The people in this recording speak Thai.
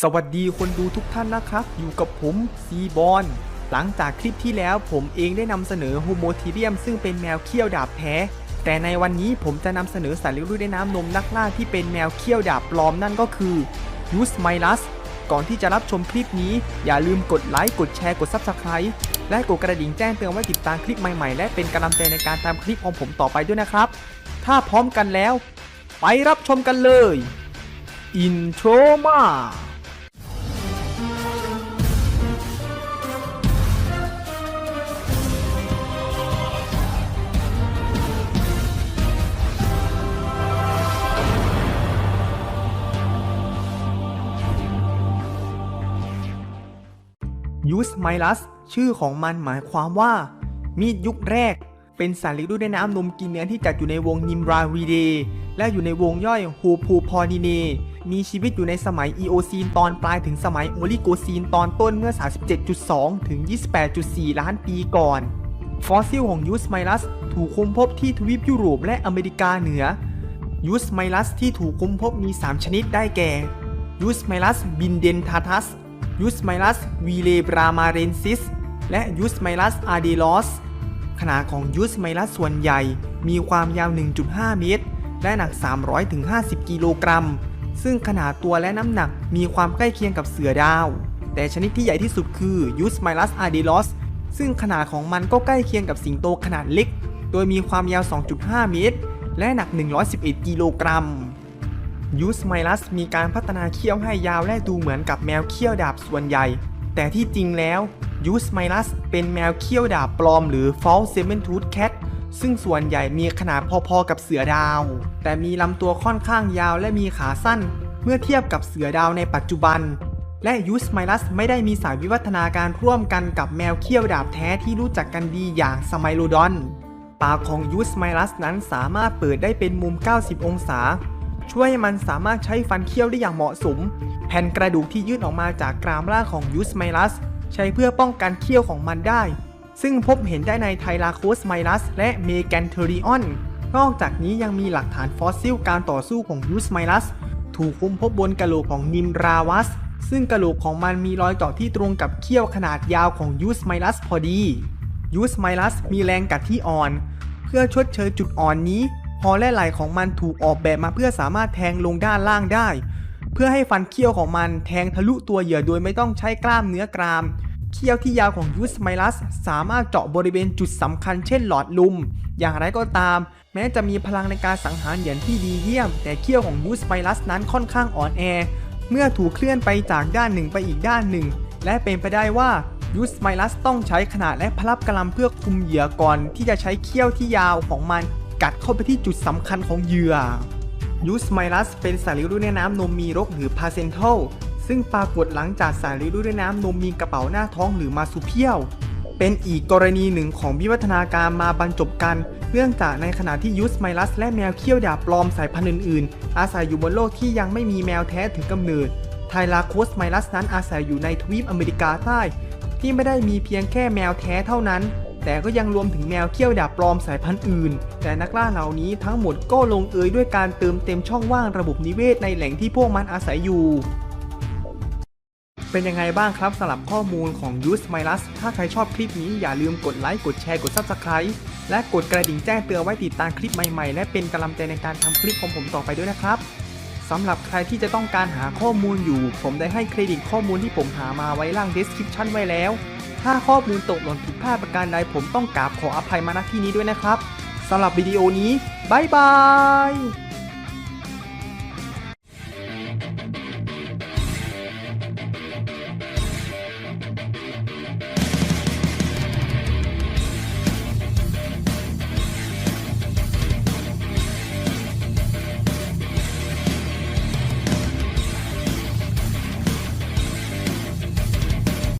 สวัสดีคนดูทุกท่านนะครับ อยู่กับผมซีบอลหลังจากคลิปที่แล้วผมเองได้นำเสนอโฮโมทีเรียมซึ่งเป็นแมวเขี้ยวดาบแท้ แต่ในวันนี้ผมจะนำเสนอสัตว์เลี้ยงลูกด้วยน้ำนมนักล่าที่เป็นแมวเขี้ยวดาบปลอมนั่นก็คือยูสไมลัสก่อนที่จะรับชมคลิปนี้ อย่าลืมกดไลค์กดแชร์กด Subscribe และกดกระดิ่งแจ้งเตือนไว้ติดตามคลิปใหม่ๆ และเป็นกำลังใจในการทำคลิปของผมต่อไปด้วยนะครับ ถ้าพร้อมกันแล้ว ไปรับชมกันเลยอินโทรมา ยูสไมลัสชื่อของมันหมายความว่า มีดยุคแรก เป็นสัตว์เลี้ยงด้วยน้ำนมกินเนื้อที่จัดอยู่ในวงนิมราวีเดและอยู่ในวงย่อยฮูพูพอนีเน มีชีวิตอยู่ในสมัยอีโอซีนตอนปลายถึงสมัยโอลิโกซีนตอนต้นเมื่อ 37.2 ถึง 28.4 ล้านปีก่อน ฟอสซิลของยูสไมลัสถูกค้นพบที่ทวีปยุโรปและอเมริกาเหนือยูสไมลัสที่ถูกค้นพบมี 3 ชนิดได้แก่ยูสไมลัสบินเดนทาทัส ยูสไมลัสวีเลบรามาเรนซิส และยูสไมลัสอาร์เดลอสขนาดของยูสไมลัสส่วนใหญ่ มีความยาว 1.5 เมตร และหนัก 300-50 กิโลกรัม ซึ่งขนาดตัวและน้ำหนักมีความใกล้เคียงกับเสือดาว แต่ชนิดที่ใหญ่ที่สุดคือยูสไมลัสอาร์เดลอสซึ่งขนาดของมันก็ใกล้เคียงกับสิงโตขนาดเล็ก โดยมีความยาว 2.5 เมตร และหนัก 111 กิโลกรัม ยูสไมลัสมีการพัฒนาเขี้ยวให้ยาวและดูเหมือนกับแมวเขี้ยวดาบส่วนใหญ่ แต่ที่จริงแล้วยูสไมลัสเป็นแมวเขี้ยวดาบปลอมหรือ false seven tooth cat ซึ่งส่วนใหญ่มีขนาดพอๆกับเสือดาว แต่มีลำตัวค่อนข้างยาวและมีขาสั้น เมื่อเทียบกับเสือดาวในปัจจุบัน และยูสไมลัสไม่ได้มีสายวิวัฒนาการร่วมกันกับแมวเขี้ยวดาบแท้ที่รู้จักกันดีอย่างสไมโลดอน ปากของยูสไมลัสนั้นสามารถเปิดได้เป็นมุม 90 องศา ช่วยให้มันสามารถใช้ฟันเคี้ยวได้อย่างเหมาะสม แผ่นกระดูกที่ยื่นออกมาจากกรามล่าของยูสไมลัสใช้เพื่อป้องกันเคี้ยวของมันได้ ซึ่งพบเห็นได้ในไทลาโคสไมลัสและเมแกนเทอริออน นอกจากนี้ยังมีหลักฐานฟอสซิลการต่อสู้ของยูสไมลัสถูกค้นพบบนกะโหลกของนิมราวัส ซึ่งกะโหลกของมันมีรอยเจาะที่ตรงกับเขี้ยวขนาดยาวของยูสไมลัสพอดียูสไมลัสมีแรงกัดที่อ่อน เพื่อชดเชยจุดอ่อนนี้ ฮอและไหล่ของมันถูกออกแบบมาเพื่อสามารถแทงลงด้านล่างได้ เพื่อให้ฟันเคี้ยวของมันแทงทะลุตัวเหยื่อโดยไม่ต้องใช้กล้ามเนื้อกรามเคี้ยวที่ยาวของยูสไมลัสสามารถเจาะบริเวณจุดสำคัญเช่นหลอดลมอย่างไรก็ตาม แม้จะมีพลังในการสังหารเหยื่อที่ดีเยี่ยม แต่เคี้ยวของยูสไมลัสนั้นค่อนข้างอ่อนแอ เมื่อถูกเคลื่อนไปจากด้านหนึ่งไปอีกด้านหนึ่ง และเป็นไปได้ว่ายูสไมลัสต้องใช้ขนาดและพลับกระลำเพื่อคุมเหยื่อก่อนที่จะใช้เขี้ยวที่ยาวของมัน กัดเข้าไปที่จุดสำคัญของเหยื่อยูสไมลัสเป็นสัตว์เลี้ยงด้วยน้ำนมมีรกหรือพาเซนทัลซึ่งปรากฏหลังจากสัตว์เลี้ยงด้วยน้ำนมมีกระเป๋าหน้าท้องหรือมาซูเพียว เป็นอีกกรณีหนึ่งของวิวัฒนาการมาบรรจบกันเนื่องจากในขณะที่ยูสไมลัสและแมวเขี้ยวดาบปลอมสายพันธุ์อื่นๆ อาศัยอยู่บนโลกที่ยังไม่มีแมวแท้ถึงกำเนิดไทลาโคสไมลัสนั้นอาศัยอยู่ในทวีปอเมริกาใต้ ที่ไม่ได้มีเพียงแค่แมวแท้เท่านั้น แต่ก็ยังรวมถึงแมวเขี้ยวดาบปลอมสายพันธุ์อื่น แต่นักล่าเหล่านี้ทั้งหมดก็ลงเอยด้วยการเติมเต็มช่องว่างระบบนิเวศในแหล่งที่พวกมันอาศัยอยู่ เป็นยังไงบ้างครับสำหรับข้อมูลของ u s m i l u s ถ้าใครชอบคลิปนี้อย่าลืมกดไลค์ กดแชร์ กด Subscribe และกดกระดิ่งแจ้งเตือนไว้ติดตามคลิปใหม่ๆ และเป็นกำลังใจในการทำคลิปของผมต่อไปด้วยนะครับสำหรับใครที่จะต้องการหาข้อมูลอยู่ ผมได้ให้เครดิตข้อมูลที่ผมหามาไว้ล่าง description ไว้แล้ว ถ้าข้อมูลตกหล่นผิดพลาดประการใดผมต้องกราบขออภัยมาณที่นี้ด้วยนะครับสำหรับวิดีโอนี้บายบาย